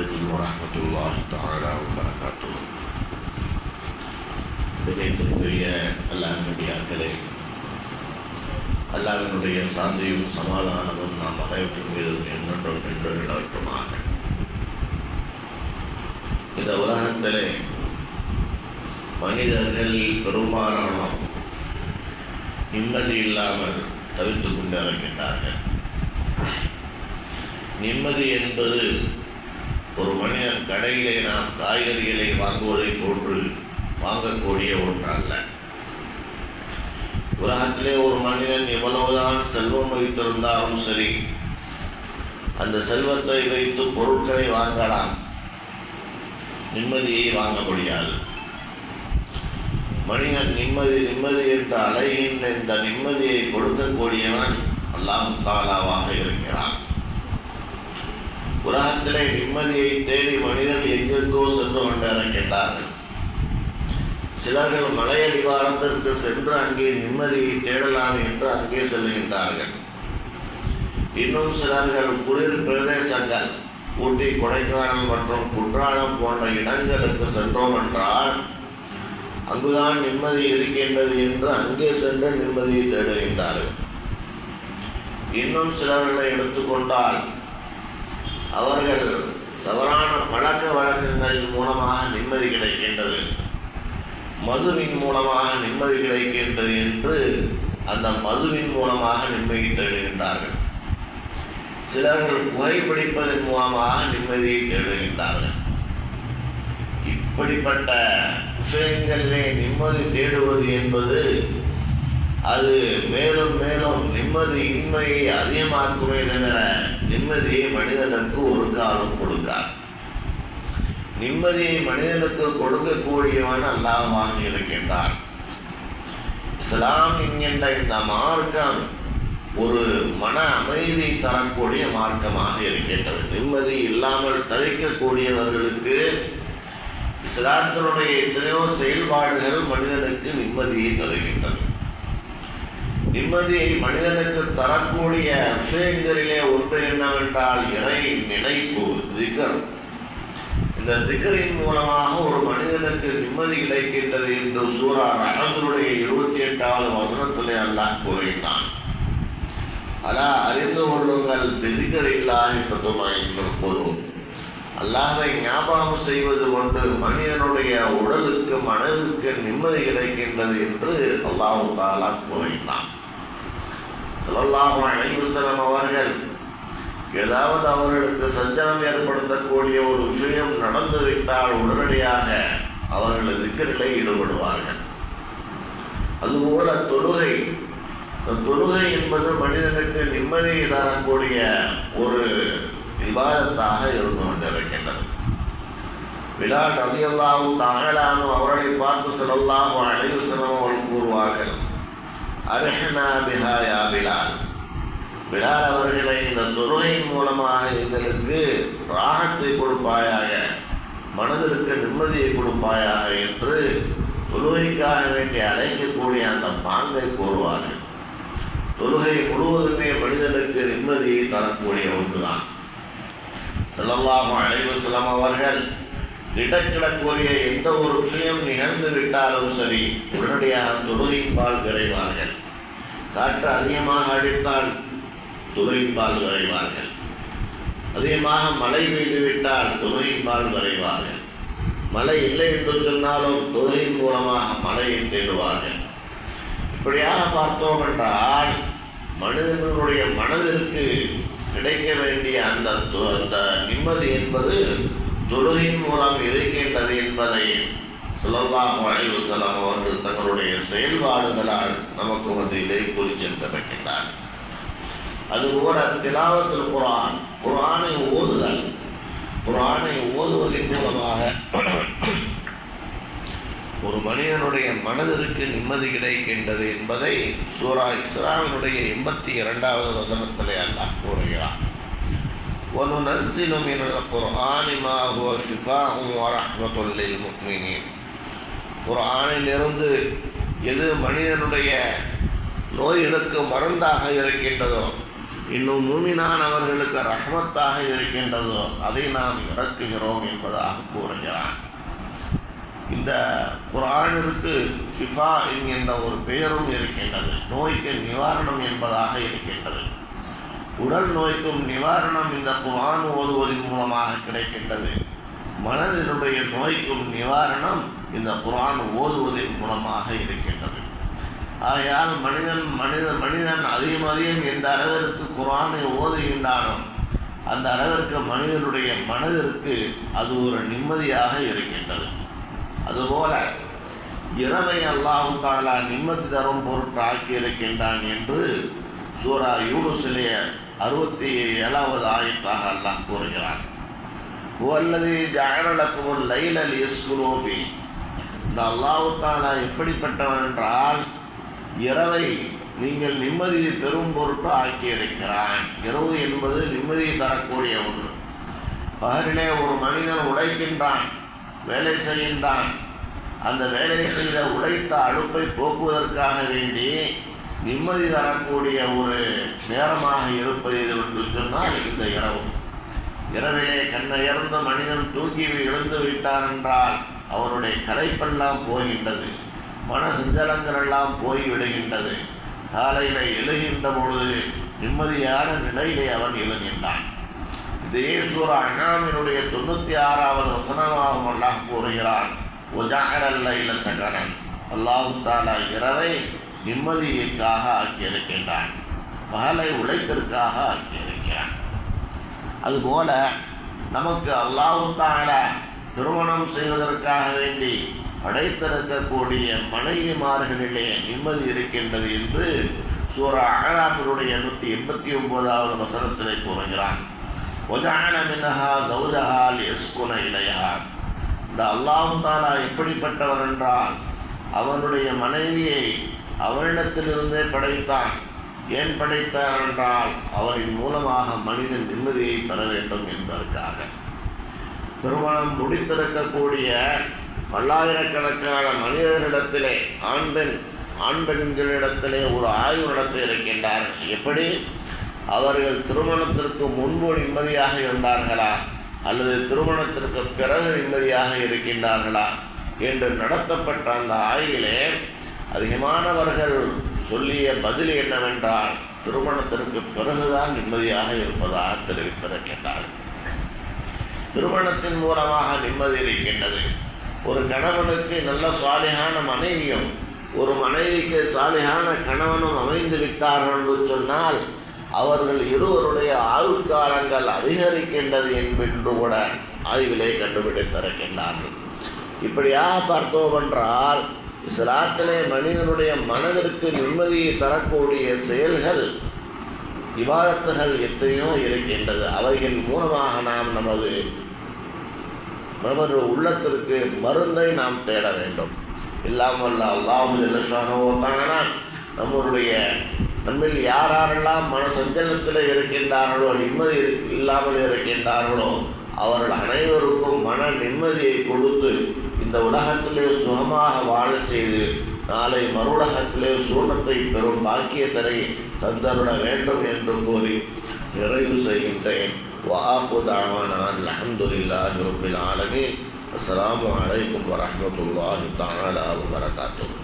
عليكم ورحمة الله تعالى وبركاته திகைத்திற்குரிய அல்லாஹியார்களே அல்லாவினுடைய சாந்தியும் சமாதானமும் நாம் அனைவற்றின் மீது என்னொன்றும் என்று நிலவட்டுமாக இந்த உலகத்திலே மனிதர்கள் பெரும்பாலானோர் நிம்மதி இல்லாமல் தவித்துக் கொண்டு இருக்கின்றார்கள் நிம்மதி என்பது ஒரு மனிதன் கடையிலே நாம் காய்கறிகளை வாங்குவதை போன்று வாங்கக்கூடிய ஒன்றல்ல. உலகத்திலே ஒரு மனிதன் எவ்வளவுதான் செல்வம் வைத்திருந்தாலும் சரி அந்த செல்வத்தை வைத்து பொருட்களை வாங்கலாம். நிம்மதியை வாங்க முடியாது. மனிதன் நிம்மதி நிம்மதி என்று அலைகின்ற இந்த நிம்மதியை கொடுக்கக்கூடியவன் அல்லாம் தாலாவாக இருக்கிறான். உலகத்திலே நிம்மதியை தேடி மனிதர்கள் எங்கெங்கோ சென்று கொண்டிருக்கின்றார்கள். சிலர்கள் மலையடிவாரத்திற்கு சென்று அங்கே நிம்மதியை தேடலாம் என்று அங்கே செல்கின்றார்கள் இன்னும் சிலர்கள் குளிர் பிரதேசங்கள் ஊட்டி கொடைக்கானல் மற்றும் குற்றாலம் போன்ற இடங்களுக்கு சென்றோம் என்றால் அங்குதான் நிம்மதி இருக்கின்றது என்று அங்கே சென்று நிம்மதியை தேடுகின்றார்கள். இன்னும் சிலர்களை எடுத்துக்கொண்டால் அவர்கள் தவறான பழக்க வழக்கங்களின் மூலமாக நிம்மதி கிடைக்கின்றது மதுவின் மூலமாக நிம்மதி கிடைக்கின்றது என்று அந்த மதுவின் மூலமாக நிம்மதி தேடுகின்றார்கள். சிலர்கள் புகைப்பிடிப்பதன் மூலமாக நிம்மதியை தேடுகின்றார்கள். இப்படிப்பட்ட விஷயங்களிலே நிம்மதி தேடுவது என்பது அது மேலும் மேலும் நிம்மதி இன்மையை அதிகமாக்குமே தவிர நிம்மதியை மனிதனுக்கு ஒரு காலம் கொடுக்கார் நிம்மதியை மனிதனுக்கு கொடுக்கக்கூடியவன் அல்லாஹ் இருக்கின்றான். இஸ்லாம் என்கின்ற இந்த மார்க்கம் ஒரு மன அமைதி தரக்கூடிய மார்க்கமாக இருக்கின்றது. நிம்மதி இல்லாமல் தவிக்கக்கூடியவர்களுக்கு இஸ்லாத்தினுடைய எத்தனையோ செயல்பாடுகள் மனிதனுக்கு நிம்மதியை தருகின்றது. நிம்மதியை மனிதனுக்கு தரக்கூடிய விஷயங்களிலே ஒன்று என்னவென்றால் இறை நினைப்பு திகர். இந்த திகரின் மூலமாக ஒரு மனிதனுக்கு நிம்மதி கிடைக்கின்றது என்று சூரா ரகங்களுடைய இருபத்தி எட்டாவது வசனத்திலே அல்லாஹ் கூறினான். அலா அறிந்து கொள்ளுங்கள் திதிகர் இல்லாத தத்துவமாயின் பொது அல்லாஹை ஞாபகம் செய்வது கொண்டு மனிதனுடைய உடலுக்கு மனதிற்கு நிம்மதி கிடைக்கின்றது என்று அல்லாஹு தாலா கூறினான். சல்லல்லாஹு அலைஹி அவர்கள் ஏதாவது அவர்களுக்கு சஞ்சலம் ஏற்படுத்தக்கூடிய ஒரு விஷயம் நடந்துவிட்டால் உடனடியாக அவர்கள் திக்கர்களை ஈடுபடுவார்கள். அதுபோல தொழுகை தொழுகை என்பது மனிதனுக்கு நிம்மதியை தரக்கூடிய ஒரு விவாதத்தாக இருந்து கொண்டிருக்கின்றது. விழா அலியல்லாவும் தாங்களானும் அவர்களை பார்த்து சொல்லலாம் அழைவு அவர்கள் கூறுவார்கள் அருஹனா பிஹா யா பிலால் பிலால் அவர்களை இந்த துறையின் மூலமாக எங்களுக்கு ராகத்தை கொடுப்பாயாக மனதிற்கு நிம்மதியை கொடுப்பாயாக என்று தொழுகைக்காக வேண்டி அழைக்கக்கூடிய அந்த பாங்கை கூறுவார்கள் தொழுகை முழுவதுமே மனிதனுக்கு நிம்மதியை தரக்கூடிய ஒன்றுதான். செல்லல்லாம அழைவு செல்லம் அவர்கள் திடக்கிடக்கூடிய எந்த ஒரு விஷயம் நிகழ்ந்து விட்டாலும் சரி உடனடியாக தொழுகைப்பால் விரைவார்கள் காற்று அதிகமாக அடித்தால் தொழுகைப்பால் விரைவார்கள் அதிகமாக மழை பெய்து விட்டால் தொழுகைப்பால் விரைவார்கள் மழை இல்லை என்று சொன்னாலும் தொழுகையின் மூலமாக மழையை தேடுவார்கள். இப்படியாக பார்த்தோம் என்றால் மனிதர்களுடைய மனதிற்கு கிடைக்க வேண்டிய அந்த அந்த நிம்மதி என்பது தொழுகையின் மூலம் இருக்கின்றது என்பதை சுலல்லாஹ் அலைவு செல்லம் அவர்கள் தங்களுடைய செயல்பாடுகளால் நமக்கு வந்து இதை கூறி சென்றிருக்கின்றார் அதுபோல திலாவத்தில் குரான் குரானை ஓதுதல் குரானை ஓதுவதன் மூலமாக ஒரு மனிதனுடைய மனதிற்கு நிம்மதி கிடைக்கின்றது என்பதை சூரா இஸ்ராவினுடைய எண்பத்தி இரண்டாவது வசனத்திலே அல்லாஹ் கூறுகிறான். وننزل من القرآن ما هو شفاء ورحمة للمؤمنين குரானிலிருந்து எது மனிதனுடைய நோய்களுக்கு மருந்தாக இருக்கின்றதோ இன்னும் மூமினானவர்களுக்கு ரஹமத்தாக இருக்கின்றதோ அதை நாம் இறக்குகிறோம் என்பதாக கூறுகிறான் இந்த குரானிற்கு ஷிஃபா என்கின்ற ஒரு பெயரும் இருக்கின்றது நோய்க்கு நிவாரணம் என்பதாக இருக்கின்றது உடல் நோய்க்கும் நிவாரணம் இந்த குரான் ஓதுவதன் மூலமாக கிடைக்கின்றது. மனதினுடைய நோய்க்கும் நிவாரணம் இந்த குரான் ஓதுவதன் மூலமாக இருக்கின்றது. ஆகையால் மனிதன் மனித மனிதன் அதிகம் அதிகம் எந்த அளவிற்கு குரானை ஓதுகின்றானோ அந்த அளவிற்கு மனிதனுடைய மனதிற்கு அது ஒரு நிம்மதியாக இருக்கின்றது. அதுபோல இரவை அல்லாஹு தாலா நிம்மதி தரும் பொருட்டு ஆக்கி இருக்கின்றான் என்று சூரா யூனுசிலே அறுபத்தி ஏழாவது ஆயத்தாக அல்லாஹ் கூறுகிறான். வல்லது ஜாயலக்கும் லைலல் எஸ்குலோஃபி இந்த அல்லாஹு எப்படிப்பட்டவன் என்றால் இரவை நீங்கள் நிம்மதியை பெரும் பொருட்டு ஆக்கியிருக்கிறான் இரவு என்பது நிம்மதியை தரக்கூடிய ஒன்று. பகலிலே ஒரு மனிதன் உழைக்கின்றான் வேலை செய்கின்றான். அந்த வேலை செய்த உழைத்த அழுப்பை போக்குவதற்காக வேண்டி நிம்மதி தரக்கூடிய ஒரு நேரமாக இருப்பது இது என்று சொன்னால் இந்த இரவு. இரவிலே கண்ணயர்ந்த மனிதன் தூக்கி எழுந்து விட்டான் என்றால் அவருடைய கலைப்பெல்லாம் போகின்றது. மன சஞ்சலங்கள் எல்லாம் போய் விடுகின்றது காலையில் எழுகின்ற பொழுது நிம்மதியான நிலையிலே அவன் எழுகின்றான். இதே சூர அண்ணாமினுடைய தொண்ணூற்றி ஆறாவது வசனமாகவும் அல்லாஹ் கூறுகிறான் உஜாகரல்ல இலசகரன் அல்லாஹு தாலா இரவை நிம்மதியிற்காக ஆக்கியிருக்கின்றான். பகலை உழைப்பிற்காக ஆக்கியிருக்கிறான். அதுபோல நமக்கு அல்லாஹு திருமணம் செய்வதற்காக வேண்டி படைத்திருக்கக்கூடிய மனைவிமார்களிலே நிம்மதி இருக்கின்றது என்று சூரா அகராஃபினுடைய நூற்றி எண்பத்தி ஒன்பதாவது வசனத்திலே கூறுகிறான். ஒஜான மினஹா சௌஜஹால் எஸ்குன இளையா இந்த அல்லாஹு தாலா எப்படிப்பட்டவர் என்றால் அவனுடைய மனைவியை அவரிடத்திலிருந்தே படைத்தான். ஏன் படைத்தார் என்றால் அவரின் மூலமாக மனிதன் நிம்மதியை பெற வேண்டும் என்பதற்காக. திருமணம் முடித்திருக்கக்கூடிய பல்லாயிரக்கணக்கான மனிதர்களிடத்திலே ஆண் பெண் ஆண் பெண்களிடத்திலே ஒரு ஆய்வு நடத்தி இருக்கின்றார்கள் எப்படி? அவர்கள் திருமணத்திற்கு முன்பு நிம்மதியாக இருந்தார்களா? அல்லது திருமணத்திற்கு பிறகு நிம்மதியாக இருக்கின்றார்களா? என்று நடத்தப்பட்ட அந்த ஆய்விலே அதிகமானவர்கள் சொல்லிய பதில் என்னவென்றால் திருமணத்திற்கு பிறகுதான் நிம்மதியாக இருப்பதாக தெரிவித்திருக்கின்றார் திருமணத்தின் மூலமாக நிம்மதி இருக்கின்றது. ஒரு கணவனுக்கு நல்ல சாலிகான மனைவியும் ஒரு மனைவிக்கு சாலிகான கணவனும் அமைந்து விட்டார்கள் என்று சொன்னால் அவர்கள் இருவருடைய ஆயுட்காலங்கள் அதிகரிக்கின்றது என்பென்று கூட ஆய்விலே கண்டுபிடித்திருக்கின்றார்கள் இப்படியாக பார்த்தோம் என்றால் இஸ்லாத்திலே மனிதனுடைய மனதிற்கு நிம்மதியை தரக்கூடிய செயல்கள் விவாதத்துகள் எத்தனையோ இருக்கின்றது. அவைகள் மூலமாக நாம் நமது நமது உள்ளத்திற்கு மருந்தை நாம் தேட வேண்டும். இல்லாமல் அல்லாஹு ஜெல்லஷானோட்டானா நம்மளுடைய நம்மில் யார் யாரெல்லாம் மன சஞ்சலத்தில் இருக்கின்றார்களோ நிம்மதி இல்லாமல் இருக்கின்றார்களோ அவர்கள் அனைவருக்கும் மன நிம்மதியை கொடுத்து இந்த உலகத்திலே சுகமாக வாழச் செய்து நாளை மறுலகத்திலே சூனத்தை பெறும் பாக்கியத்தரை தந்தருட வேண்டும் என்று கூறி நிறைவு செய்கின்றேன். வாஹு தாவானான் அல்ஹம்துலில்லாஹி ரப்பில் ஆலமீன். அஸ்ஸலாமு அலைக்கும் வரமத்துல்லாஹி தஆலா வபரகாத்துஹு.